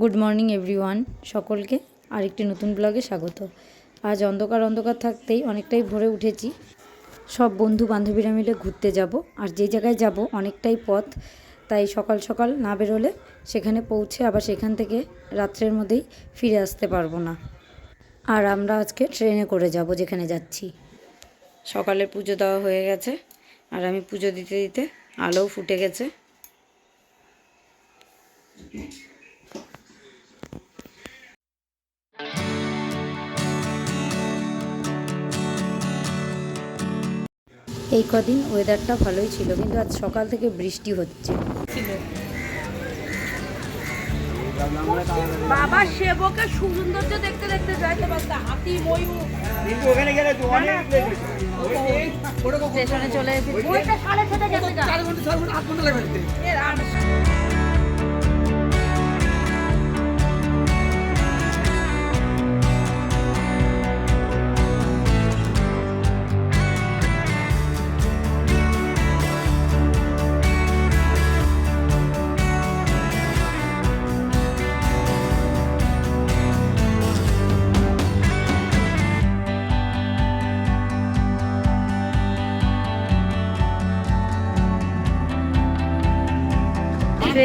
Good morning everyone সকলকে। আরেকটি নতুন ব্লগে স্বাগত। আজ অন্ধকার অন্ধকার থাকতেই অনেকটাই ভোরে উঠেছি। সব বন্ধু বান্ধবীরা মিলে ঘুরতে যাব। আর যে জায়গায় যাব অনেকটাই পথ। তাই সকাল সকাল না বেরোলে সেখানে পৌঁছে আবার সেখান থেকে রাত্রের মধ্যেই ফিরে আসতে পারব না। আর আমরা আজকে ট্রেনে করে যাব যেখানে যাচ্ছি। সকালে পুজো দেওয়া হয়ে গেছে। আর আমি পুজো দিতে দিতে আলোও ফুটে গেছে। এই কদিন ওয়েদারটা ভালোই ছিল কিন্তু আজ সকাল থেকে বৃষ্টি হচ্ছে বাবা সেবকে সৌন্দর্য দেখতে দেখতে যাইতে পারতে হাতি ময়ূর কিন্তু ওখানে গেলে তো অনেক স্টেশনে চলে এসেছি ওইটা সাড়ে ছটা গেছে চার ঘণ্টা ঘণ্টা আট ঘণ্টা লাগবে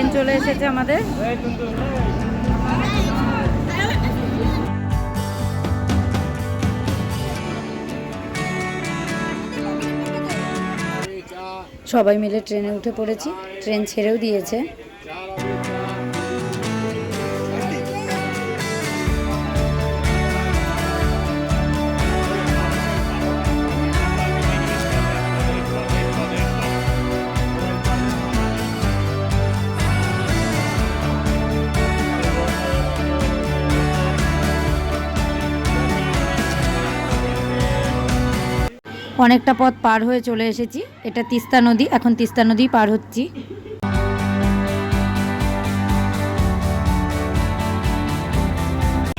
ট্রেন চলে এসেছে আমাদের। সবাই মিলে ট্রেনে উঠে পড়েছি। ট্রেন ছেড়েও দিয়েছে। অনেকটা পথ পার হয়ে চলে এসেছি। এটা তিস্তা নদী এখন তিস্তা নদী পার হচ্ছি।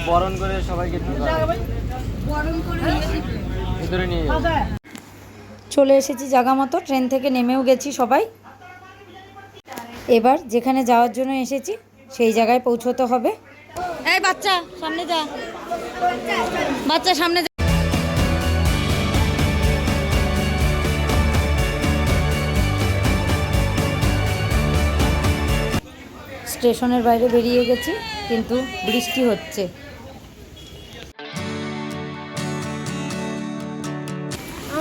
বরণ করে সবাইকে ভিতরে নিয়ে চলে এসেছি জায়গা মতো ট্রেন থেকে নেমেও গেছি সবাই। এবার যেখানে যাওয়ার জন্য এসেছি সেই জায়গায় পৌঁছতে হবে। এই বাচ্চা সামনে যা। বাচ্চা সামনে স্টেশনের বাইরে বেরিয়ে গেছি কিন্তু বৃষ্টি হচ্ছে।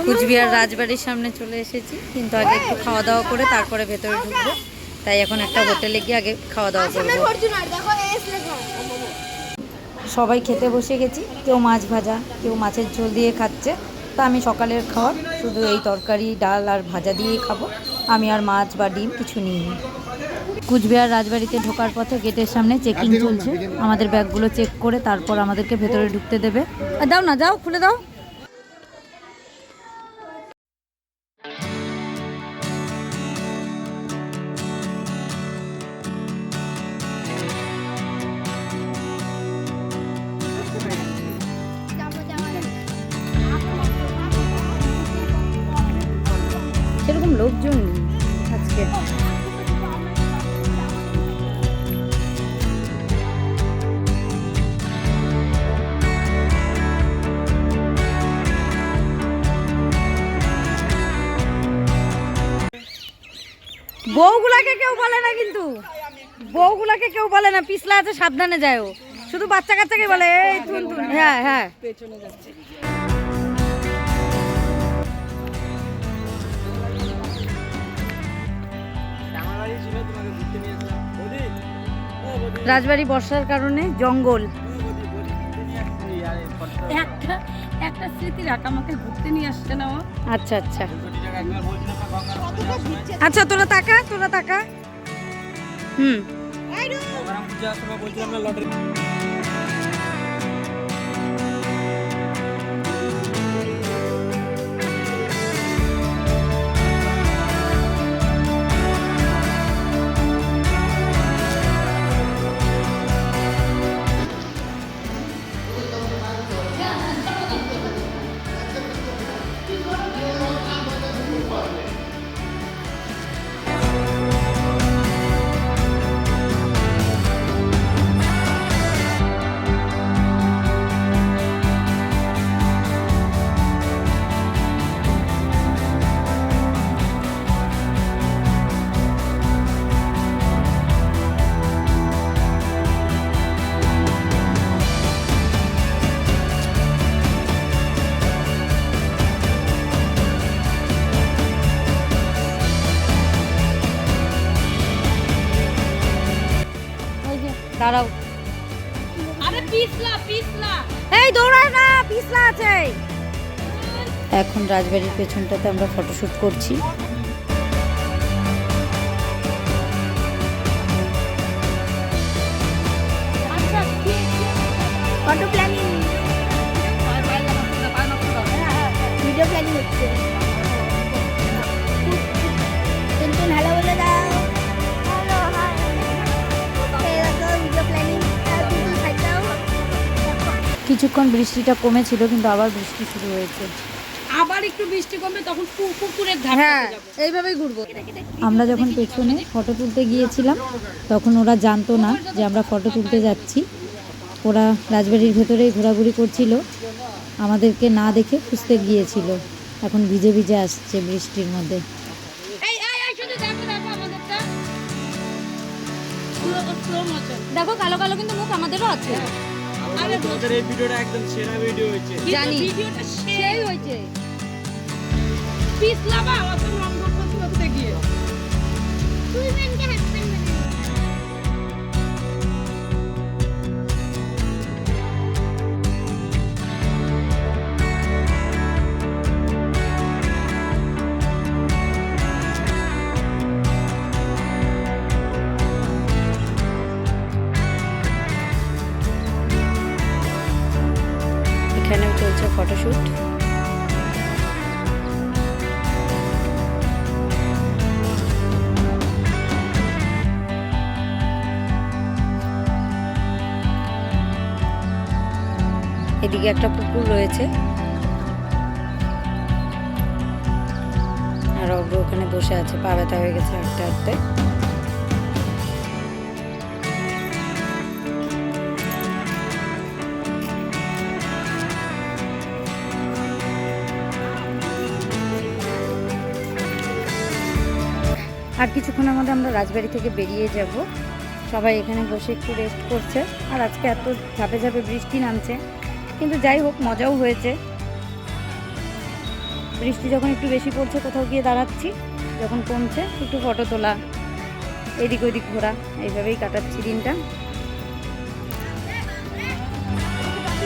কুচবিহার রাজবাড়ির সামনে চলে এসেছি কিন্তু আগে একটু খাওয়া দাওয়া করে তারপরে ভেতরে ঢুকবো। তাই এখন একটা হোটেলে গিয়ে আগে খাওয়া দাওয়া করব। সবাই খেতে বসে গেছি কেউ মাছ ভাজা কেউ মাছের ঝোল দিয়ে খাচ্ছে। তা আমি সকালের খাওয়ার শুধু এই তরকারি ডাল আর ভাজা দিয়েই খাব। আমি আর মাছ বা ডিম কিছু নিই কুচবিহার রাজবাড়িতে ঢোকার পথে গেটের সামনে চেকিং চলছে। আমাদের ব্যাগগুলো চেক করে তারপর আমাদেরকে ভেতরে ঢুকতে দেবে। আর দাও না যাও খুলে দাও। বউগুলাকে কেউ বলে না কিন্তু। বউগুলাকে কেউ বলে না পিছলা আছে সাবধানে যায় ও শুধু বাচ্চা কাচ্চাকে বলে এই তুন তুন হ্যাঁ হ্যাঁ। রাজবাড়ি বর্ষার কারণে জঙ্গল। একটা একটা স্মৃতি রাখ আমাকে ঘুরতে নিয়ে আসছে না ও। আচ্ছা আচ্ছা। আচ্ছা তোরা তাকা তোরা তাকা। হুম। লটারি দাঁড়াও। আরে পিছলা পিছলা। এই দৌড়ায় না পিছলা আছে। এখন রাজবাড়ির পেছনটাতে আমরা ফটোশুট করছি। আচ্ছা ফটো প্ল্যানিং ভিডিও প্ল্যানিং হচ্ছে। কিছুক্ষণ বৃষ্টিটা কমেছিল কিন্তু আবার বৃষ্টি শুরু হয়েছে। আবার একটু বৃষ্টি কমবে তখন পুকুরের ধারে হ্যাঁ এইভাবেই ঘুরবো। আমরা যখন পেছনে ফটো তুলতে গিয়েছিলাম তখন ওরা জানতো না যে আমরা ফটো তুলতে যাচ্ছি। ওরা রাজবাড়ির ভেতরেই ঘোরাঘুরি করছিল। আমাদেরকে না দেখে খুঁজতে গিয়েছিল। এখন ভিজে ভিজে আসছে বৃষ্টির মধ্যে। দেখো কালো কালো কিন্তু মুখ আমাদেরও আছে। আরে তোদের এই ভিডিওটা একদম সেরা ভিডিও হয়েছে। জানি। ভিডিওটা সেই হয়েছে। পিছলা বা অত লম্বা করতে করতে গিয়ে। তুই মেনকে হাসবেন এদিকে একটা পুকুর রয়েছে। আর অগ্র ওখানে বসে আছে, পা ব্যথা হয়ে গেছে হাঁটতে হাঁটতে। আর কিছুক্ষণের মধ্যে আমরা রাজবাড়ি থেকে বেরিয়ে যাব। সবাই এখানে বসে একটু রেস্ট করছে। আর আজকে এত ঝাপে ঝাপে বৃষ্টি নামছে। কিন্তু যাই হোক, মজাও হয়েছে। বৃষ্টি যখন একটু বেশি পড়ছে, কোথাও গিয়ে দাঁড়াচ্ছি, যখন কমছে, একটু ফটো তোলা, এদিক ওদিক ঘোরা, এইভাবেই কাটাচ্ছি দিনটা।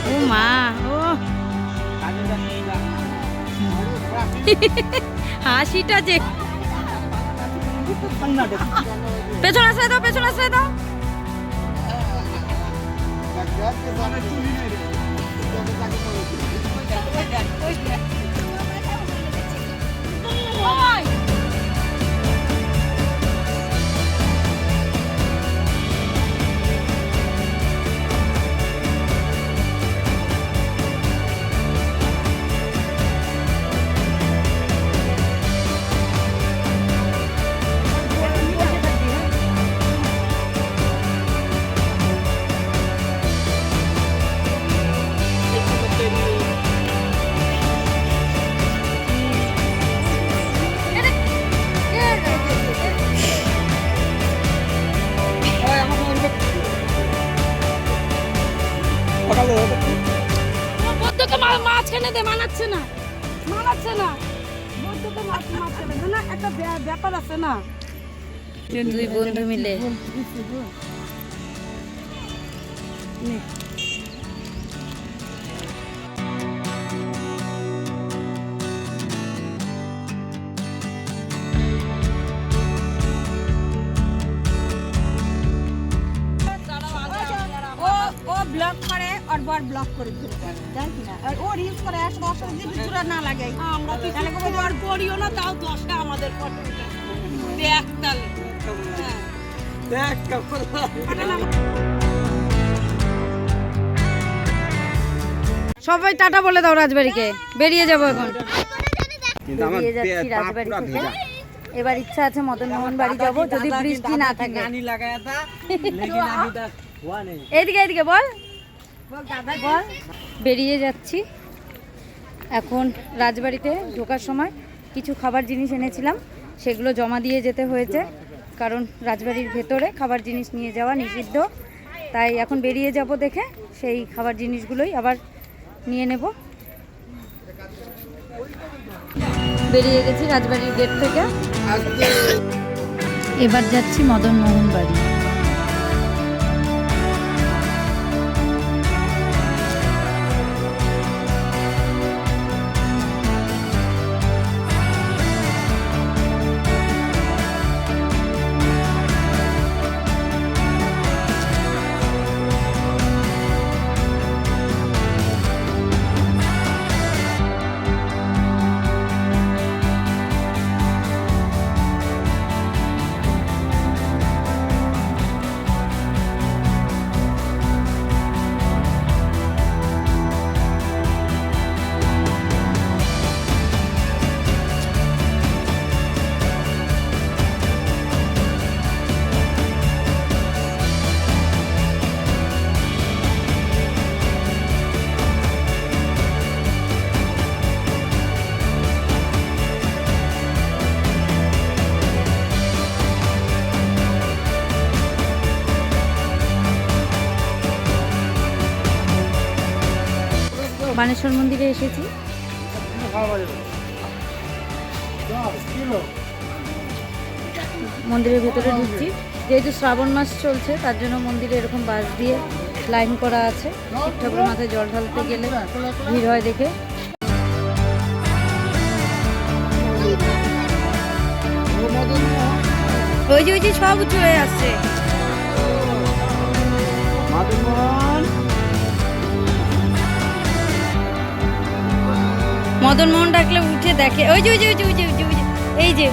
ও মা, ও। হাসিটা যে। পেছন আসলে দাও, পেছন আসলে দাও। মানাচ্ছে না মানাচ্ছে না বদ্ধকে মাঝখানে দে না একটা ব্যা- ব্যাপার আছে না দুই বন্ধু মিলে আবার ব্লক করে ও রিলস করে না লাগে হ্যাঁ, আমরা তো কোনো করিও না তাও দশটা আমাদের ফটো সবাই টাটা বলে দাও রাজবাড়িকে। বেরিয়ে যাব এখন। বেরিয়ে যাচ্ছি রাজবাড়ি এবার ইচ্ছা আছে মদন মোহন বাড়ি যাব যদি বৃষ্টি না থাকে। এদিকে এদিকে বল। বেরিয়ে যাচ্ছি। এখন রাজবাড়িতে ঢোকার সময় কিছু খাবার জিনিস এনেছিলাম সেগুলো জমা দিয়ে যেতে হয়েছে কারণ রাজবাড়ির ভেতরে খাবার জিনিস নিয়ে যাওয়া নিষিদ্ধ। তাই এখন বেরিয়ে যাব দেখে সেই খাবার জিনিসগুলোই আবার নিয়ে নেব। বেরিয়ে গেছি রাজবাড়ির গেট থেকে। এবার যাচ্ছি মদন মোহন বাড়ি। বানেশ্বর মন্দিরে এসেছি। মন্দিরের ভেতরে ঢুকছি। যেহেতু শ্রাবণ মাস চলছে, তার জন্য মন্দিরে এরকম বাস দিয়ে লাইন করা আছে। শিব ঠাকুরের মাথায় জল ঢালতে গেলে ভিড় হয় দেখে। ওই যে ওই যে সব চলে আসছে। মদন মোহন ডাকলে উঠে দেখে, ওই যে ওই যে ওই যে ওই যে এই যে।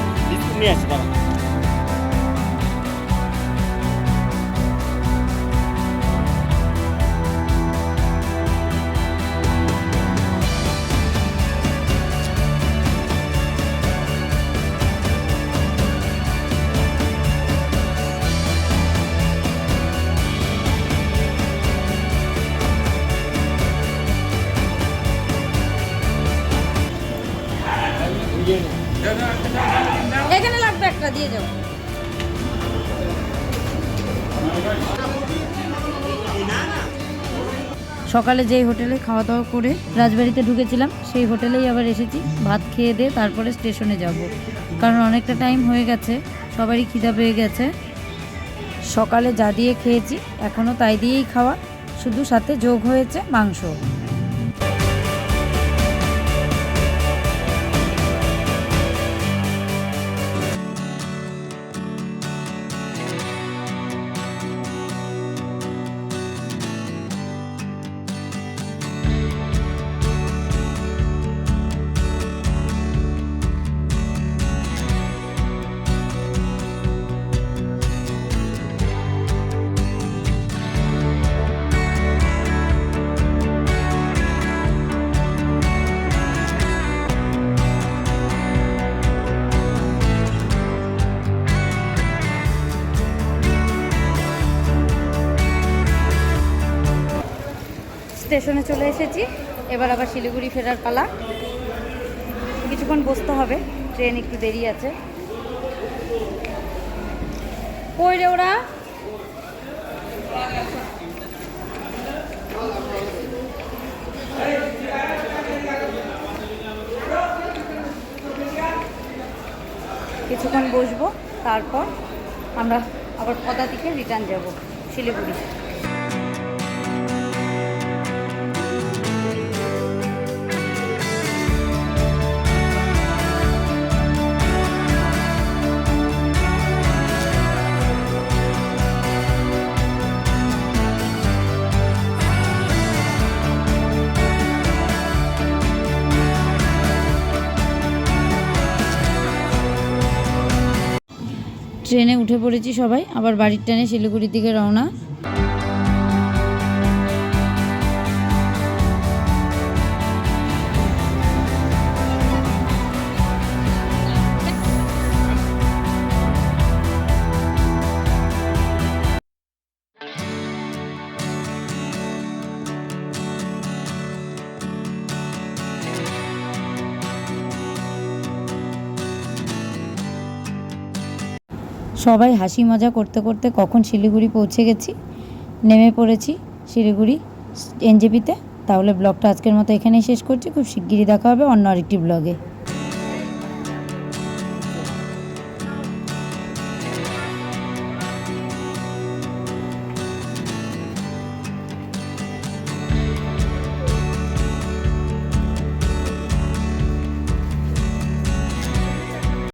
তুমি আছো যে সকালে যেই হোটেলে খাওয়া দাওয়া করে রাজবাড়িতে ঢুকেছিলাম, সেই হোটেলেই আবার এসেছি। ভাত খেয়ে দিয়ে তারপরে স্টেশনে যাব। কারণ অনেকটা টাইম হয়ে গেছে, সবারই খিদা পেয়ে গেছে। সকালে যা দিয়ে খেয়েছি এখনও তাই দিয়েই খাওয়া। শুধু সাথে যোগ হয়েছে মাংস। স্টেশনে চলে এসেছি। এবার আবার শিলিগুড়ি ফেরার পালা। কিছুক্ষণ বসতে হবে, ট্রেন একটু দেরি আছে। কই রে ওরা? কিছুক্ষণ বসবো, তারপর আমরা আবার পদা থেকে রিটার্ন যাব, শিলিগুড়ি। ট্রেনে উঠে পড়েছি সবাই আবার বাড়ির ট্রেনে শিলিগুড়ির দিকে রওনা। সবাই হাসি মজা করতে করতে কখন শিলিগুড়ি পৌঁছে গেছি, নেমে পড়েছি শিলিগুড়ি এনজেপিতে, তাহলে ব্লগটা আজকের মতো এখানেই শেষ করছি, খুব শিগগিরই দেখা হবে অন্য আরেকটি ব্লগে।